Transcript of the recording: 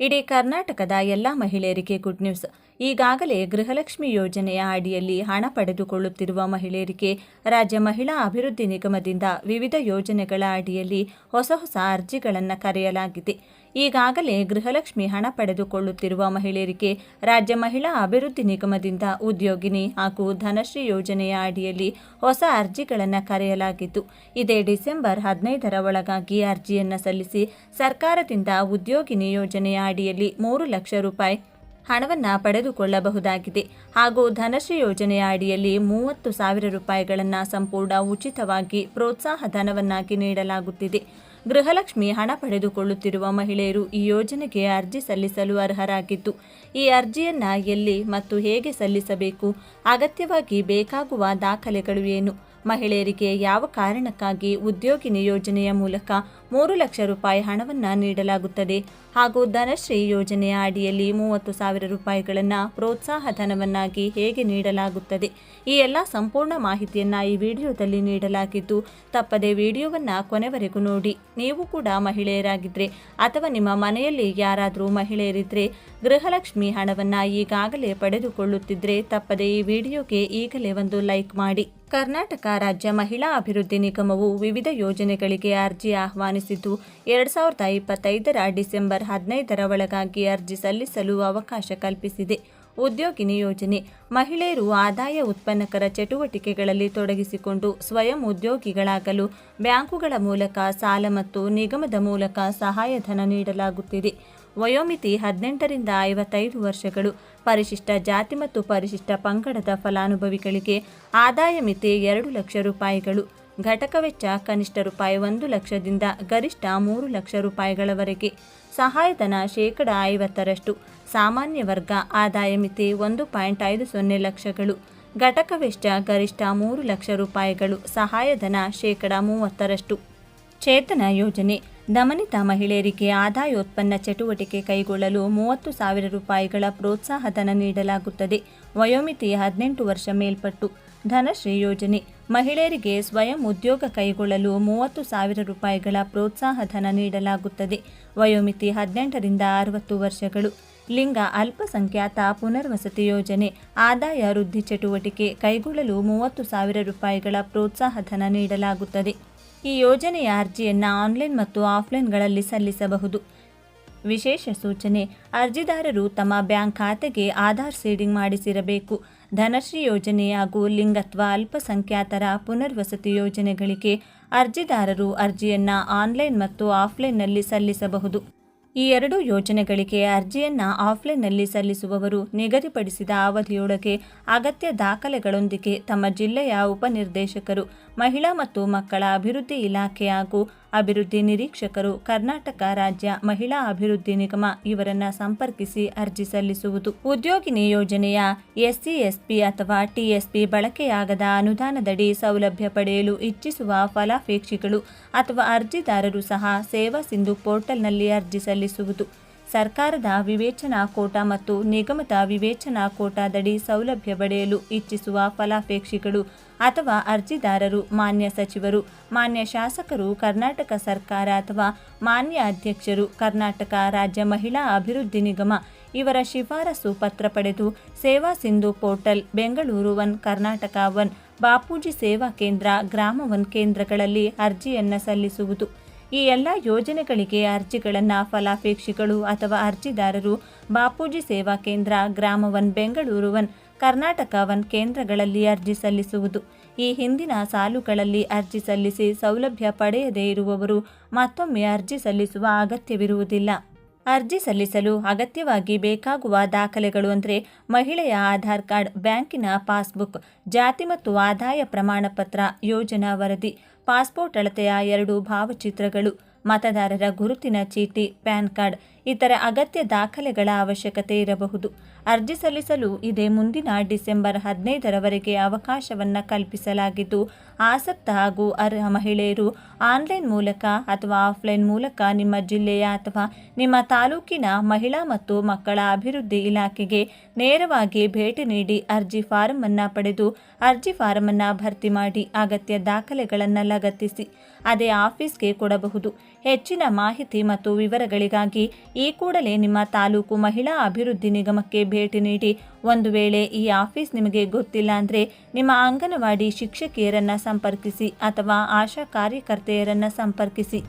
ಇಡೀ ಕರ್ನಾಟಕದ ಎಲ್ಲ ಮಹಿಳೆಯರಿಗೆ ಗುಡ್ ನ್ಯೂಸ್ ಈಗಾಗಲೇ ಗೃಹಲಕ್ಷ್ಮಿ ಯೋಜನೆಯ ಅಡಿಯಲ್ಲಿ ಹಣ ಪಡೆದುಕೊಳ್ಳುತ್ತಿರುವ ಮಹಿಳೆಯರಿಗೆ ರಾಜ್ಯ ಮಹಿಳಾ ಅಭಿವೃದ್ಧಿ ನಿಗಮದಿಂದ ವಿವಿಧ ಯೋಜನೆಗಳ ಅಡಿಯಲ್ಲಿ ಹೊಸ ಹೊಸ ಅರ್ಜಿಗಳನ್ನು ಕರೆಯಲಾಗಿದೆ. ಈಗಾಗಲೇ ಗೃಹಲಕ್ಷ್ಮಿ ಹಣ ಪಡೆದುಕೊಳ್ಳುತ್ತಿರುವ ಮಹಿಳೆಯರಿಗೆ ರಾಜ್ಯ ಮಹಿಳಾ ಅಭಿವೃದ್ಧಿ ನಿಗಮದಿಂದ ಉದ್ಯೋಗಿನಿ ಹಾಗೂ ಧನಶ್ರೀ ಯೋಜನೆಯ ಅಡಿಯಲ್ಲಿ ಹೊಸ ಅರ್ಜಿಗಳನ್ನು ಕರೆಯಲಾಗಿತ್ತು ಇದೇ ಡಿಸೆಂಬರ್ ಹದಿನೈದರ ಒಳಗಾಗಿ ಅರ್ಜಿಯನ್ನು ಸಲ್ಲಿಸಿ ಸರ್ಕಾರದಿಂದ ಉದ್ಯೋಗಿನಿ ಯೋಜನೆಯ ಅಡಿಯಲ್ಲಿ ಮೂರು ಲಕ್ಷ ರೂಪಾಯಿ ಹಣವನ್ನು ಪಡೆದುಕೊಳ್ಳಬಹುದಾಗಿದೆ ಹಾಗೂ ಧನಶ್ರೀ ಯೋಜನೆಯ ಅಡಿಯಲ್ಲಿ ಮೂವತ್ತು ಸಾವಿರ ರೂಪಾಯಿಗಳನ್ನು ಸಂಪೂರ್ಣ ಉಚಿತವಾಗಿ ಪ್ರೋತ್ಸಾಹ ಧನವನ್ನಾಗಿ ನೀಡಲಾಗುತ್ತಿದೆ. ಗೃಹಲಕ್ಷ್ಮಿ ಹಣ ಪಡೆದುಕೊಳ್ಳುತ್ತಿರುವ ಮಹಿಳೆಯರು ಈ ಯೋಜನೆಗೆ ಅರ್ಜಿ ಸಲ್ಲಿಸಲು ಅರ್ಹರಾಗಿದ್ದು, ಈ ಅರ್ಜಿಯನ್ನು ಎಲ್ಲಿ ಮತ್ತು ಹೇಗೆ ಸಲ್ಲಿಸಬೇಕು, ಅಗತ್ಯವಾಗಿ ಬೇಕಾಗುವ ದಾಖಲೆಗಳು ಏನು? ಮಹಿಳೆಯರಿಗೆ ಯಾವ ಕಾರಣಕ್ಕಾಗಿ ಉದ್ಯೋಗಿನಿ ಯೋಜನೆಯ ಮೂಲಕ ಮೂರು ಲಕ್ಷ ರೂಪಾಯಿ ಹಣವನ್ನು ನೀಡಲಾಗುತ್ತದೆ. ಹಾಗೂ ಧನಶ್ರೀ ಯೋಜನೆಯ ಅಡಿಯಲ್ಲಿ ಮೂವತ್ತು ಸಾವಿರ ರೂಪಾಯಿಗಳನ್ನು ಪ್ರೋತ್ಸಾಹ ಧನವನ್ನಾಗಿ ಹೇಗೆ ನೀಡಲಾಗುತ್ತದೆ? ಈ ಎಲ್ಲ ಸಂಪೂರ್ಣ ಮಾಹಿತಿಯನ್ನು ಈ ವಿಡಿಯೋದಲ್ಲಿ ನೀಡಲಾಗಿದ್ದು, ತಪ್ಪದೆ ವಿಡಿಯೋವನ್ನು ಕೊನೆವರೆಗೂ ನೋಡಿ. ನೀವು ಕೂಡ ಮಹಿಳೆಯರಾಗಿದ್ದರೆ ಅಥವಾ ನಿಮ್ಮ ಮನೆಯಲ್ಲಿ ಯಾರಾದರೂ ಮಹಿಳೆಯರಿದ್ದರೆ ಗೃಹಲಕ್ಷ್ಮಿ ಹಣವನ್ನು ಈಗಾಗಲೇ ಪಡೆದುಕೊಳ್ಳುತ್ತಿದ್ದರೆ ತಪ್ಪದೆ ಈ ವಿಡಿಯೋಗೆ ಈಗಲೇ ಒಂದು ಲೈಕ್ ಮಾಡಿ. ಕರ್ನಾಟಕ ರಾಜ್ಯ ಮಹಿಳಾ ಅಭಿವೃದ್ಧಿ ನಿಗಮವು ವಿವಿಧ ಯೋಜನೆಗಳಿಗೆ ಅರ್ಜಿ ಆಹ್ವಾನಿಸಿದ್ದು ಎರಡು ಸಾವಿರದ ಇಪ್ಪತ್ತೈದರ ಡಿಸೆಂಬರ್ ಹದಿನೈದರ ಒಳಗಾಗಿ ಅರ್ಜಿ ಸಲ್ಲಿಸಲು ಅವಕಾಶ ಕಲ್ಪಿಸಿದೆ. ಉದ್ಯೋಗಿನಿ ಯೋಜನೆ. ಮಹಿಳೆಯರು ಆದಾಯ ಉತ್ಪನ್ನಕರ ಚಟುವಟಿಕೆಗಳಲ್ಲಿ ತೊಡಗಿಸಿಕೊಂಡು ಸ್ವಯಂ ಉದ್ಯೋಗಿಗಳಾಗಲು ಬ್ಯಾಂಕುಗಳ ಮೂಲಕ ಸಾಲ ಮತ್ತು ನಿಗಮದ ಮೂಲಕ ಸಹಾಯಧನ ನೀಡಲಾಗುತ್ತಿದೆ. ವಯೋಮಿತಿ ಹದಿನೆಂಟರಿಂದ ಐವತ್ತೈದು ವರ್ಷಗಳು. ಪರಿಶಿಷ್ಟ ಜಾತಿ ಮತ್ತು ಪರಿಶಿಷ್ಟ ಪಂಗಡದ ಫಲಾನುಭವಿಗಳಿಗೆ ಆದಾಯ ಮಿತಿ ಎರಡು ಲಕ್ಷ ರೂಪಾಯಿಗಳು. ಘಟಕ ವೆಚ್ಚ ಕನಿಷ್ಠ ರೂಪಾಯಿ ಒಂದು ಲಕ್ಷದಿಂದ ಗರಿಷ್ಠ ಮೂರು ಲಕ್ಷ ರೂಪಾಯಿಗಳವರೆಗೆ. ಸಹಾಯಧನ ಶೇಕಡ ಐವತ್ತರಷ್ಟು. ಸಾಮಾನ್ಯ ವರ್ಗ ಆದಾಯ ಮಿತಿ ಒಂದು ಪಾಯಿಂಟ್ ಐದು ಸೊನ್ನೆ ಲಕ್ಷಗಳು. ಘಟಕ ವೆಚ್ಚ ಗರಿಷ್ಠ ಮೂರು ಲಕ್ಷ ರೂಪಾಯಿಗಳು. ಸಹಾಯಧನ ಶೇಕಡ ಮೂವತ್ತರಷ್ಟು. ಚೇತನ ಯೋಜನೆ. ದಮನಿತ ಮಹಿಳೆಯರಿಗೆ ಆದಾಯೋತ್ಪನ್ನ ಚಟುವಟಿಕೆ ಕೈಗೊಳ್ಳಲು ಮೂವತ್ತು ಸಾವಿರ ರೂಪಾಯಿಗಳ ಪ್ರೋತ್ಸಾಹಧನ ನೀಡಲಾಗುತ್ತದೆ. ವಯೋಮಿತಿ ಹದಿನೆಂಟು ವರ್ಷ ಮೇಲ್ಪಟ್ಟು. ಧನಶ್ರೀ ಯೋಜನೆ ಮಹಿಳೆಯರಿಗೆ ಸ್ವಯಂ ಉದ್ಯೋಗ ಕೈಗೊಳ್ಳಲು ಮೂವತ್ತು ಸಾವಿರ ರೂಪಾಯಿಗಳ ಪ್ರೋತ್ಸಾಹಧನ ನೀಡಲಾಗುತ್ತದೆ. ವಯೋಮಿತಿ ಹದಿನೆಂಟರಿಂದ ಅರವತ್ತು ವರ್ಷಗಳು. ಲಿಂಗ ಅಲ್ಪಸಂಖ್ಯಾತ ಪುನರ್ವಸತಿ ಯೋಜನೆ. ಆದಾಯ ವೃದ್ಧಿ ಚಟುವಟಿಕೆ ಕೈಗೊಳ್ಳಲು ಮೂವತ್ತು ಸಾವಿರ ರೂಪಾಯಿಗಳ ಪ್ರೋತ್ಸಾಹಧನ ನೀಡಲಾಗುತ್ತದೆ. ಈ ಯೋಜನೆಯ ಅರ್ಜಿಯನ್ನು ಆನ್ಲೈನ್ ಮತ್ತು ಆಫ್ಲೈನ್ಗಳಲ್ಲಿ ಸಲ್ಲಿಸಬಹುದು. ವಿಶೇಷ ಸೂಚನೆ. ಅರ್ಜಿದಾರರು ತಮ್ಮ ಬ್ಯಾಂಕ್ ಖಾತೆಗೆ ಆಧಾರ್ ಸೀಡಿಂಗ್ ಮಾಡಿಸಿರಬೇಕು. ಧನಶ್ರೀ ಯೋಜನೆ ಹಾಗೂ ಲಿಂಗತ್ವ ಅಲ್ಪಸಂಖ್ಯಾತರ ಪುನರ್ವಸತಿ ಯೋಜನೆಗಳಿಗೆ ಅರ್ಜಿದಾರರು ಅರ್ಜಿಯನ್ನು ಆನ್ಲೈನ್ ಮತ್ತು ಆಫ್ಲೈನ್ನಲ್ಲಿ ಸಲ್ಲಿಸಬಹುದು. ಈ ಎರಡು ಯೋಜನೆಗಳಿಗೆ ಅರ್ಜಿಯನ್ನು ಆಫ್ಲೈನ್ನಲ್ಲಿ ಸಲ್ಲಿಸುವವರು ನಿಗದಿಪಡಿಸಿದ ಅವಧಿಯೊಳಗೆ ಅಗತ್ಯ ದಾಖಲೆಗಳೊಂದಿಗೆ ತಮ್ಮ ಜಿಲ್ಲೆಯ ಉಪನಿರ್ದೇಶಕರು ಮಹಿಳಾ ಮತ್ತು ಮಕ್ಕಳ ಅಭಿವೃದ್ಧಿ ಇಲಾಖೆ ಹಾಗೂ ಅಭಿವೃದ್ಧಿ ನಿರೀಕ್ಷಕರು ಕರ್ನಾಟಕ ರಾಜ್ಯ ಮಹಿಳಾ ಅಭಿವೃದ್ಧಿ ನಿಗಮ ಇವರನ್ನ ಸಂಪರ್ಕಿಸಿ ಅರ್ಜಿ ಸಲ್ಲಿಸುವುದು. ಉದ್ಯೋಗಿನಿ ಯೋಜನೆಯ ಎಸ್ಸಿ ಎಸ್ಪಿ ಅಥವಾ ಟಿಎಸ್ಪಿ ಬಳಕೆಯಾಗದ ಅನುದಾನದಡಿ ಸೌಲಭ್ಯ ಪಡೆಯಲು ಇಚ್ಛಿಸುವ ಫಲಾಪೇಕ್ಷಿಗಳು ಅಥವಾ ಅರ್ಜಿದಾರರು ಸಹ ಸೇವಾ ಸಿಂಧು ಪೋರ್ಟಲ್ನಲ್ಲಿ ಅರ್ಜಿ ಸಲ್ಲಿಸುವುದು. ಸರ್ಕಾರದ ವಿವೇಚನಾ ಕೋಟಾ ಮತ್ತು ನಿಗಮದ ವಿವೇಚನಾ ಕೋಟಾದಡಿ ಸೌಲಭ್ಯ ಪಡೆಯಲು ಇಚ್ಛಿಸುವ ಫಲಾಪೇಕ್ಷಿಗಳು ಅಥವಾ ಅರ್ಜಿದಾರರು, ಮಾನ್ಯ ಸಚಿವರು, ಮಾನ್ಯ ಶಾಸಕರು, ಕರ್ನಾಟಕ ಸರ್ಕಾರ ಅಥವಾ ಮಾನ್ಯ ಅಧ್ಯಕ್ಷರು, ಕರ್ನಾಟಕ ರಾಜ್ಯ ಮಹಿಳಾ ಅಭಿವೃದ್ಧಿ ನಿಗಮ ಇವರ ಶಿಫಾರಸು ಪತ್ರ ಪಡೆದು Seva Sindhu portal, Bengaluru one, Karnataka one, Bapuji Seva Kendra, Grama one ಕೇಂದ್ರಗಳಲ್ಲಿ ಅರ್ಜಿಯನ್ನು ಸಲ್ಲಿಸುವುದು. ಈ ಎಲ್ಲ ಯೋಜನೆಗಳಿಗೆ ಅರ್ಜಿಗಳನ್ನು ಫಲಾಪೇಕ್ಷಿಗಳು ಅಥವಾ ಅರ್ಜಿದಾರರು Bapuji Seva Kendra Grama one Bengaluru one Karnataka one ಕೇಂದ್ರಗಳಲ್ಲಿ ಅರ್ಜಿ ಸಲ್ಲಿಸುವುದು. ಈ ಹಿಂದಿನ ಸಾಲುಗಳಲ್ಲಿ ಅರ್ಜಿ ಸಲ್ಲಿಸಿ ಸೌಲಭ್ಯ ಪಡೆಯದೇ ಇರುವವರು ಮತ್ತೊಮ್ಮೆ ಅರ್ಜಿ ಸಲ್ಲಿಸುವ ಅಗತ್ಯವಿರುವುದಿಲ್ಲ. ಅರ್ಜಿ ಸಲ್ಲಿಸಲು ಅಗತ್ಯವಾಗಿ ಬೇಕಾಗುವ ದಾಖಲೆಗಳು ಅಂದರೆ ಮಹಿಳೆಯ ಆಧಾರ್ ಕಾರ್ಡ್, ಬ್ಯಾಂಕಿನ ಪಾಸ್ಬುಕ್, ಜಾತಿ ಮತ್ತು ಆದಾಯ ಪ್ರಮಾಣ ಪತ್ರ ಯೋಜನಾ ವರದಿ, ಪಾಸ್ಪೋರ್ಟ್ ಅಳತೆಯ ಎರಡು ಭಾವಚಿತ್ರಗಳು, ಮತದಾರರ ಗುರುತಿನ ಚೀಟಿ, ಪ್ಯಾನ್ ಕಾರ್ಡ್ ಇತರ ಅಗತ್ಯ ದಾಖಲೆಗಳ ಅವಶ್ಯಕತೆ ಇರಬಹುದು. ಅರ್ಜಿ ಸಲ್ಲಿಸಲು ಇದೇ ಮುಂದಿನ ಡಿಸೆಂಬರ್ ಹದಿನೈದರವರೆಗೆ ಅವಕಾಶವನ್ನು ಕಲ್ಪಿಸಲಾಗಿದ್ದು, ಆಸಕ್ತ ಹಾಗೂ ಅರ್ಹ ಮಹಿಳೆಯರು ಆನ್ಲೈನ್ ಮೂಲಕ ಅಥವಾ ಆಫ್ಲೈನ್ ಮೂಲಕ ನಿಮ್ಮ ಜಿಲ್ಲೆಯ ಅಥವಾ ನಿಮ್ಮ ತಾಲೂಕಿನ ಮಹಿಳಾ ಮತ್ತು ಮಕ್ಕಳ ಅಭಿವೃದ್ಧಿ ಇಲಾಖೆಗೆ ನೇರವಾಗಿ ಭೇಟಿ ನೀಡಿ ಅರ್ಜಿ ಫಾರಂ ಅನ್ನು ಪಡೆದು ಅರ್ಜಿ ಫಾರಂ ಅನ್ನು ಭರ್ತಿ ಮಾಡಿ ಅಗತ್ಯ ದಾಖಲೆಗಳನ್ನು ಲಗತ್ತಿಸಿ, ಅದೇ ಆಫೀಸ್ಗೆ ಕೊಡಬಹುದು. ಹೆಚ್ಚಿನ ಮಾಹಿತಿ ಮತ್ತು ವಿವರಗಳಿಗಾಗಿ ಈ ಕೂಡಲೇ ನಿಮ್ಮ ತಾಲೂಕು ಮಹಿಳಾ ಅಭಿವೃದ್ಧಿ ನಿಗಮಕ್ಕೆ ಭೇಟಿ ನೀಡಿ. ಒಂದು ವೇಳೆ ಈ ಆಫೀಸ್ ನಿಮಗೆ ಗೊತ್ತಿಲ್ಲ ಅಂದರೆ ನಿಮ್ಮ ಅಂಗನವಾಡಿ ಶಿಕ್ಷಕಿಯರನ್ನು ಸಂಪರ್ಕಿಸಿ ಅಥವಾ ಆಶಾ ಕಾರ್ಯಕರ್ತೆಯರನ್ನು ಸಂಪರ್ಕಿಸಿ.